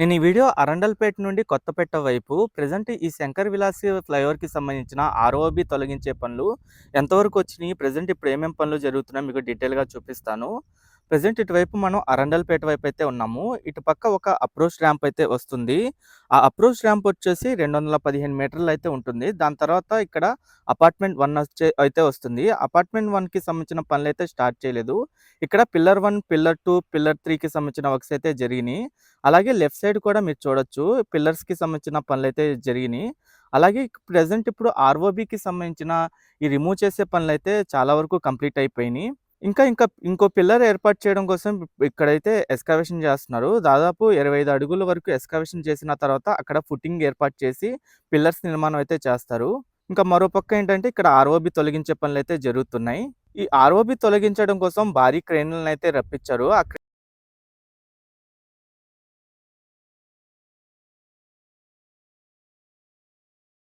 నేను ఈ వీడియో అరండల్పేట నుండి కొత్తపేట వైపు ప్రజెంట్ ఈ శంకర్ విలాస్ ఫ్లైఓవర్కి సంబంధించిన ఆర్ఓబి తొలగించే పనులు ఎంతవరకు వచ్చినాయి ప్రజెంట్ ఇప్పుడు ఏమేమి పనులు జరుగుతున్నాయో మీకు డీటెయిల్గా చూపిస్తాను. ప్రజెంట్ ఇటువైపు మనం అరండల్పేట వైపు అయితే ఉన్నాము. ఇటు పక్క ఒక అప్రోచ్ ర్యాంప్ అయితే వస్తుంది. ఆ అప్రోచ్ ర్యాంప్ వచ్చేసి రెండు వందల పదిహేను మీటర్లు అయితే ఉంటుంది. దాని తర్వాత ఇక్కడ అపార్ట్మెంట్ వన్ వచ్చే అయితే వస్తుంది. అపార్ట్మెంట్ వన్కి సంబంధించిన పనులు అయితే స్టార్ట్ చేయలేదు. ఇక్కడ pillar one pillar two pillar త్రీకి సంబంధించిన వర్క్స్ అయితే జరిగినాయి. అలాగే లెఫ్ట్ సైడ్ కూడా మీరు చూడొచ్చు. పిల్లర్స్కి సంబంధించిన పనులు అయితే జరిగినాయి. అలాగే ప్రజెంట్ ఇప్పుడు ఆర్ఓబికి సంబంధించిన ఈ రిమూవ్ చేసే పనులు అయితే చాలా వరకు కంప్లీట్ అయిపోయినాయి. ఇంకా ఇంకా ఇంకో పిల్లర్ ఏర్పాటు చేయడం కోసం ఇక్కడైతే ఎస్కవేషన్ చేస్తున్నారు. దాదాపు ఇరవై ఐదు అడుగుల వరకు ఎస్కవేషన్ చేసిన తర్వాత అక్కడ ఫుటింగ్ ఏర్పాటు చేసి పిల్లర్స్ నిర్మాణం అయితే చేస్తారు. ఇంకా మరో పక్క ఏంటంటే ఇక్కడ ఆర్ఓబి తొలగించే పనులు అయితే జరుగుతున్నాయి. ఈ ఆర్ఓబి తొలగించడం కోసం భారీ క్రేన్లను అయితే రప్పించారు. ఆ